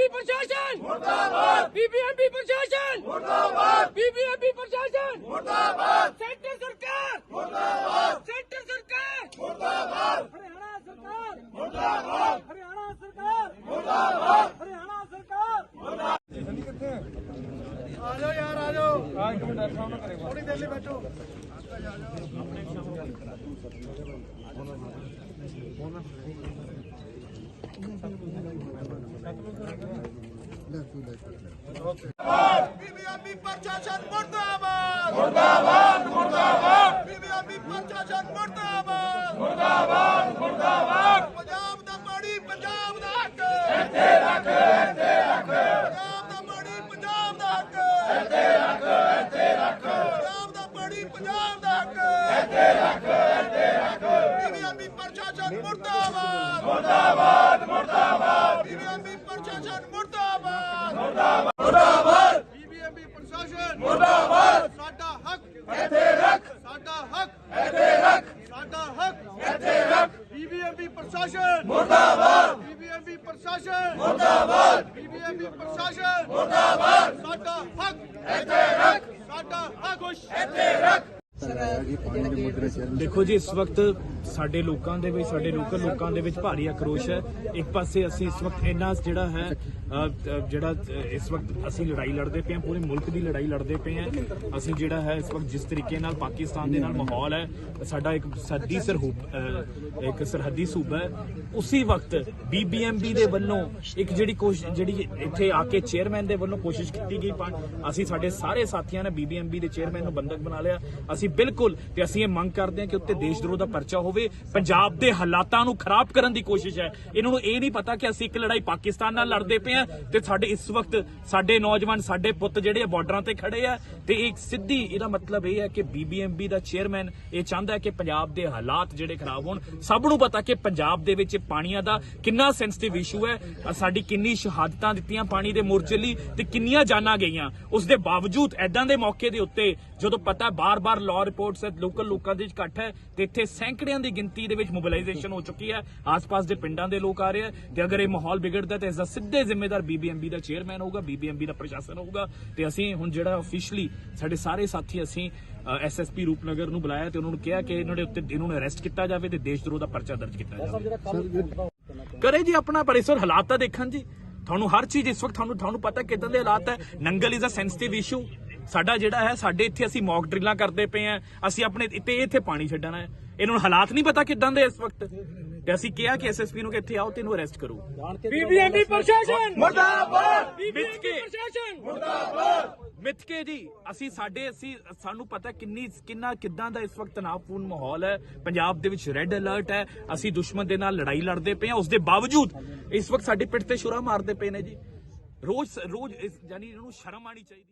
BBMB ਪ੍ਰਸ਼ਾਸਨ ਮੁਰਦਾਬਾਦ BBMB ਪ੍ਰਸ਼ਾਸਨ ਮੁਰਦਾਬਾਦ ਬੀਬੀਐਮਬੀ ਪ੍ਰਸ਼ਾਸਨ ਮੁਰਦਾਬਾਦ ਸੈਂਟਰ ਸਰਕਾਰ ਮੁਰਦਾਬਾਦ ਸੈਂਟਰ ਸਰਕਾਰ ਮੁਰਦਾਬਾਦ ਹਰਿਆਣਾ ਸਰਕਾਰ ਮੁਰਦਾਬਾਦ ਹਰਿਆਣਾ ਸਰਕਾਰ ਮੁਰਦਾਬਾਦ ਹਰਿਆਣਾ ਸਰਕਾਰ ਬੀਬੀਐਮਬੀ ਪ੍ਰਸ਼ਾਸਨ ਮੁਰਦਾਬਾਦ ਮੁਰਦਾਬਾਦ ਮੁਰਦਾਬਾਦ ਬੀਬੀਐਮਬੀ ਪ੍ਰਸ਼ਾਸਨ ਮੁਰਦਾਬਾਦ ਮੁਰਦਾਬਾਦ ਮੁਰਦਾਬਾਦ ਪੰਜਾਬ ਦਾ ਪਾਣੀ ਪੰਜਾਬ ਦਾ ਹੱਕ ਇੱਥੇ ਰੱਖ ਇੱਥੇ ਰੱਖ ਪੰਜਾਬ ਦਾ ਪਾਣੀ ਪੰਜਾਬ ਦਾ ਹੱਕ ਇੱਥੇ ਰੱਖ ਇੱਥੇ ਰੱਖ ਬੀਬੀਐਮਬੀ ਪ੍ਰਸ਼ਾਸਨ ਮੁਰਦਾਬਾਦ। ਮੁਰਦਾਬਾਦ ਮੁਰਦਾਬਾਦ। ਬੀਬੀਐਮਬੀ ਪ੍ਰਸ਼ਾਸਨ ਮੁਰਦਾਬਾਦ। ਬੀਬੀਐਮਬੀ ਪ੍ਰਸ਼ਾਸਨ ਮੁਰਦਾਬਾਦ। ਸਾਡਾ ਹੱਕ। ਇੱਥੇ ਰੱਖ। ਸਾਡਾ ਹੱਕ। ਇੱਥੇ ਰੱਖ। ਸਾਡਾ ਹੱਕ। ਇੱਥੇ ਰੱਖ। ਬੀਬੀਐਮਬੀ ਪ੍ਰਸ਼ਾਸਨ। ਮੁਰਦਾਬਾਦ। ਬੀਬੀਐਮਬੀ ਪ੍ਰਸ਼ਾਸਨ। ਮੁਰਦਾਬਾਦ। ਬੀਬੀਐਮਬੀ ਪ੍ਰਸ਼ਾਸਨ। ਮੁਰਦਾਬਾਦ। ਸਾਡਾ ਹੱਕ। ਇੱਥੇ ਰੱਖ। ਸਾਡਾ ਹੱਕ। ਇੱਥੇ ਦੇਖੋ ਜੀ, ਇਸ ਵਕਤ ਸਾਡੇ ਲੋਕਾਂ ਦੇ ਵਿੱਚ, ਸਾਡੇ ਲੋਕਲ ਲੋਕਾਂ ਦੇ ਵਿੱਚ ਭਾਰੀ ਆਕਰੋਸ਼ ਹੈ। ਇੱਕ ਪਾਸੇ ਅਸੀਂ ਇਸ ਵਕਤ ਇੰਨਾ ਜਿਹੜਾ ਹੈ ਜਿਹੜਾ ਇਸ ਵਕਤ ਅਸੀਂ ਲੜਾਈ ਲੜਦੇ ਪਏ ਹਾਂ, ਪੂਰੇ ਮੁਲਕ ਦੀ ਲੜਾਈ ਲੜਦੇ ਪਏ ਹਾਂ। ਅਸੀਂ ਜਿਹੜਾ ਹੈ, ਇਸ ਵਕਤ ਜਿਸ ਤਰੀਕੇ ਨਾਲ ਪਾਕਿਸਤਾਨ ਦੇ ਨਾਲ ਮਾਹੌਲ ਹੈ, ਸਾਡਾ ਇੱਕ ਸਰਦੀ ਸਰਹੂਬ ਇੱਕ ਸਰਹੱਦੀ ਸੂਬਾ ਹੈ। ਉਸੇ ਵਕਤ ਬੀਬੀਐਮਬੀ ਦੇ ਵੱਲੋਂ ਇੱਕ ਜਿਹੜੀ ਕੋਸ਼ਿਸ਼ ਜਿਹੜੀ ਇੱਥੇ ਆ ਕੇ ਚੇਅਰਮੈਨ ਦੇ ਵੱਲੋਂ ਕੋਸ਼ਿਸ਼ ਕੀਤੀ ਗਈ। ਪਰ ਅਸੀਂ ਸਾਡੇ ਸਾਰੇ ਸਾਥੀਆਂ ਨੇ ਬੀਬੀਐਮਬੀ ਦੇ ਚੇਅਰਮੈਨ ਨੂੰ ਬੰਦਕ ਬਣਾ ਲਿਆ। ਅਸੀਂ ਬਿਲਕੁਲ ਤੇ ਅਸੀਂ ਇਹ ਮੰਗ ਕਰਦੇ ਹਾਂ ਕਿ ਉੱਤੇ ਦੇਸ਼ ਦਰੋਹ ਦਾ ਪਰਚਾ ਹੋਵੇ, ਪੰਜਾਬ ਦੇ ਹਾਲਾਤਾਂ ਨੂੰ ਖਰਾਬ ਕਰਨ ਦੀ ਕੋਸ਼ਿਸ਼ ਹੈ। ਇਹਨਾਂ ਨੂੰ ਇਹ ਨਹੀਂ ਪਤਾ ਕਿ ਅਸੀਂ ਇੱਕ ਲੜਾਈ ਪਾਕਿਸਤਾਨ ਨਾਲ ਲੜਦੇ ਪਏ ਹਾਂ ਤੇ ਸਾਡੇ ਇਸ ਵਕਤ ਸਾਡੇ ਨੌਜਵਾਨ, ਸਾਡੇ ਪੁੱਤ ਜਿਹੜੇ ਬਾਰਡਰਾਂ ਤੇ ਖੜੇ ਆ ਤੇ ਇੱਕ ਸਿੱਧੀ ਇਹਦਾ ਮਤਲਬ ਇਹ ਹੈ ਕਿ ਬੀਬੀਐਮਬੀ ਦਾ ਚੇਅਰਮੈਨ ਇਹ ਚਾਹੁੰਦਾ ਹੈ ਕਿ ਪੰਜਾਬ ਦੇ ਹਾਲਾਤ ਜਿਹੜੇ ਖਰਾਬ ਹੋਣ। ਸਭ ਨੂੰ ਪਤਾ ਕਿ ਪੰਜਾਬ ਦੇ ਵਿੱਚ ਪਾਣੀਆਂ ਦਾ ਕਿੰਨਾ ਸੈਂਸਿਟਿਵ ਇਸ਼ੂ ਹੈ। ਸਾਡੀ ਕਿੰਨੀ ਸ਼ਹਾਦਤਾਂ ਦਿੱਤੀਆਂ ਪਾਣੀ ਦੇ ਮੋਰਚੇ ਲਈ ਤੇ ਕਿੰਨੀਆਂ ਜਾਨਾਂ ਗਈਆਂ। ਉਸ ਦੇ ਬਾਵਜੂਦ ਐਦਾਂ ਦੇ ਮੌਕੇ ਦੇ ਉੱਤੇ ਜਦੋਂ ਪਤਾ ਬਾਰ-ਬਾਰ ਲਾਅ ਰਿਪੋਰਟਸ ਹੈ ਲੋਕਲ ਲੋਕਾਂ ਦੇ ਵਿੱਚ ਇਕੱਠ ਹੈ ਤੇ ਇੱਥੇ ਸੈਂਕੜਿਆਂ ਦੀ ਗਿਣਤੀ ਦੇ ਵਿੱਚ ਮੋਬਿਲਾਈਜੇਸ਼ਨ ਹੋ ਚੁੱਕੀ ਹੈ। ਆਸ-ਪਾਸ ਦੇ ਪਿੰਡਾਂ ਦੇ ਲੋਕ ਆ ਰਹੇ ਆ ਤੇ ਅਗਰ ਇਹ ਮਾਹੌਲ ਵਿਗੜਦਾ ਤੇ ਇਸ ਦਾ ਸਿੱਧੇ ਜ਼ਿੰਮੇਦਾਰ ਬੀਬੀਐਮਬੀ ਦਾ ਚੇਅਰਮੈਨ ਹੋਊਗਾ ਬੀਬੀਐਮਬੀ ਦਾ ਪ੍ਰਸ਼ਾਸਨ ਹੋਊਗਾ ਤੇ ਅਸੀਂ ਹੁਣ ਜਿਹੜਾ ਅਫੀਸ਼ੀਅਲੀ ਸਾਡੇ ਸਾਰੇ ਸਾਥੀ ਅਸੀਂ ਐਸਐਸਪੀ ਰੂਪਨਗਰ ਨੂੰ ਬੁਲਾਇਆ ਤੇ ਉਹਨਾਂ ਨੂੰ ਕਿਹਾ ਕਿ ਇਹਨਾਂ ਦੇ ਉੱਤੇ ਇਹਨਾਂ ਨੂੰ ਅਰੈਸਟ ਕੀਤਾ ਜਾਵੇ ਤੇ ਦੇਸ਼ ਦਰੋਹ ਦਾ ਪਰਚਾ ਦਰਜ ਕੀਤਾ ਜਾਵੇ। ਕਰੇ ਜੀ ਆਪਣਾ ਪਰ ਇਸ ਵਾਰ ਹਾਲਾਤ ਤਾਂ ਦੇਖਣ ਜੀ। ਤੁਹਾਨੂੰ ਹਰ ਚੀਜ਼ ਇਸ ਵਕਤ ਤੁਹਾਨੂੰ ਤੁਹਾਨੂੰ ਪਤਾ ਕਿਦਾਂ ਦੇ ਹਾਲਾਤ ਹੈ। Nangal is a sensitive issue ਸਾਡਾ ਜਿਹੜਾ ਹੈ ਸਾਡੇ ਇੱਥੇ ਅਸੀਂ ਮੌਕ ਡਰਿਲਾਂ ਕਰਦੇ ਪਏ ਆ ਅਸੀਂ ਆਪਣੇ ਇੱਥੇ ਇੱਥੇ ਪਾਣੀ ਛੱਡਣਾ ਹੈ। ਇਹਨਾਂ ਨੂੰ ਹਾਲਾਤ ਨਹੀਂ ਪਤਾ ਕਿਦਾਂ ਦੇ ਇਸ ਵਕਤ। ਤੇ ਅਸੀਂ ਕਿਹਾ ਕਿ ਐਸਐਸਪੀ ਨੂੰ ਕਿ ਇੱਥੇ ਆਓ ਤੇ ਇਹਨੂੰ ਅਰੈਸਟ ਕਰੋ। ਬੀਬੀਐਮਬੀ ਪ੍ਰਸ਼ਾਸਨ! ਮੁਰਦਾਬਾਦ! ਮਿੱਥ ਕੇ ਪ੍ਰਸ਼ਾਸਨ! ਮਿੱਥ ਕੇ ਜੀ ਅਸੀਂ ਸਾਡੇ ਅਸੀਂ ਸਾਨੂੰ ਪਤਾ ਕਿੰਨੀ ਕਿੰਨਾ ਕਿਦਾਂ ਦਾ ਇਸ ਵਕਤ ਤਣਾਅਪੂਰਨ ਮਾਹੌਲ ਹੈ। ਪੰਜਾਬ ਦੇ ਵਿੱਚ ਰੈੱਡ ਅਲਰਟ ਹੈ। ਅਸੀਂ ਦੁਸ਼ਮਣ ਦੇ ਨਾਲ ਲੜਾਈ ਲੜਦੇ ਪਏ ਹਾਂ। ਉਸ ਦੇ ਬਾਵਜੂਦ ਇਸ ਵਕਤ ਸਾਡੀ ਪਿੱਠ ਤੇ ਛੁਰਾ ਮਾਰਦੇ ਪਏ ਨੇ ਜੀ। ਰੋਜ਼ ਰੋਜ਼ ਯਾਨੀ ਇਹਨੂੰ ਸ਼ਰਮ ਆਣੀ ਚਾਹੀਦੀ